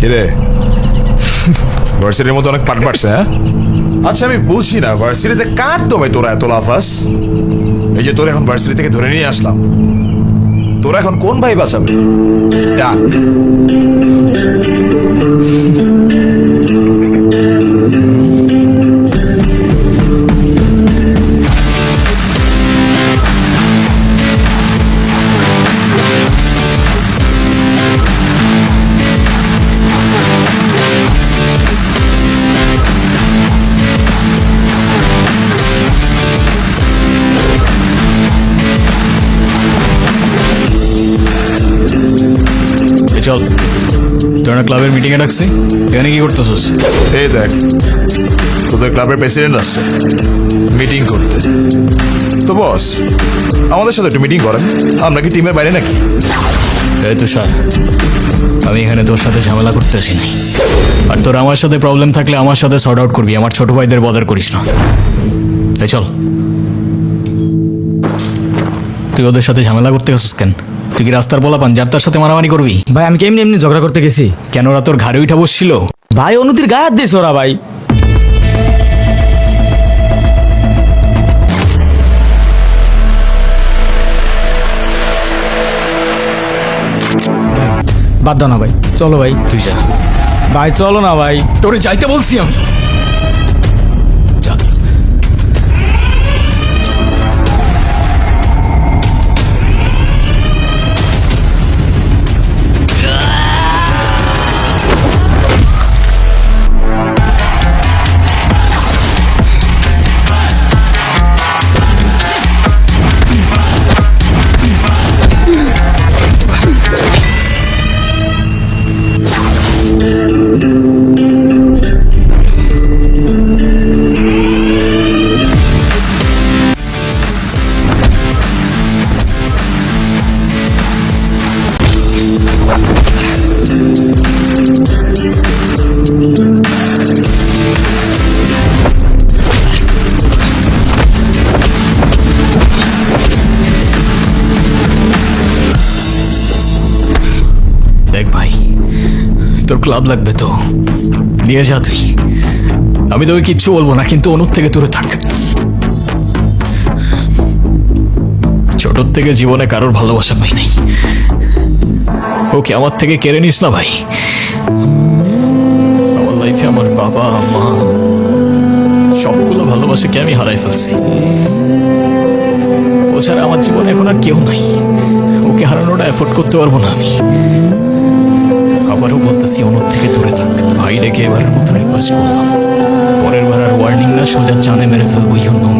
কিরে? ভার্সিটির মতো অনেক পাট পাটছে হ্যাঁ? আচ্ছা আমি বুঝি না ভার্সিটিতে কার দমে তোরা এত লাফাস এই যে তোর এখন ভার্সিটি থেকে ধরে নিয়ে আসলাম। তোরা এখন কোন ভাই বাঁচাবে? ডাক। চল। তোর না ক্লাবের মিটিংয়ে ডাকছি। এখানে কি করতেছিস? এই দেখ তোদের ক্লাবের প্রেসিডেন্ট আসছে। মিটিং করতে। তো বস আমাদের সাথে একটু মিটিং করেন। আমরা কি টিমের বাইরে নাকি? এই তুষার আমি এখানে তোর সাথে ঝামেলা করতে আসিনি আর তোর আমার সাথে প্রবলেম থাকলে আমার সাথে সর্ট আউট করবি আমার ছোট ভাইদের বদার করিস না। এই চল। তুই ওদের সাথে ঝামেলা করতে গেছিস কেন? তুই কি রাস্তার বলা পান যার তার সাথে মারামারি করবি? ভাই আমি কেমনি এমনি ঝগড়া করতে গেছি? কেন ওরা তোর ঘাড়ে উঠা বসছিল? ভাই অনুতির গায়ে হাত দিস ওরা ভাই বাদ দাও না ভাই। চলো ভাই। তুই যা। ভাই চলো না ভাই। তোরে যাইতে বলছি আমি। দেখ ভাই, তোর ক্লাব লাগবে তো। নিয়ে যা তুই। আমি তোকে কিচ্ছু বলব না, কিন্তু অনুর থেকে দূরে থাক। ছোটর থেকে জীবনে কারোর ভালোবাসা পাই নাই। ওকে আমার থেকে কেড়ে নিস না ভাই। আমার লাইফে আমার বাবা, মা, সবগুলো ভালোবাসাকে আমি হারাই ফেলছি? ও ছাড়া আমার জীবনে এখন আর কেউ নাই। ওকে হারানোটা এফোর্ড করতে পারব না আমি। আবারও বলতেছি অনুর থেকে দূরে থাক। ভাই ডেকে এবার মতো রিকোয়েস্ট পরের বার আর ওয়ার্নিং না, সোজা চানে মেরে ফেলব ইউ নো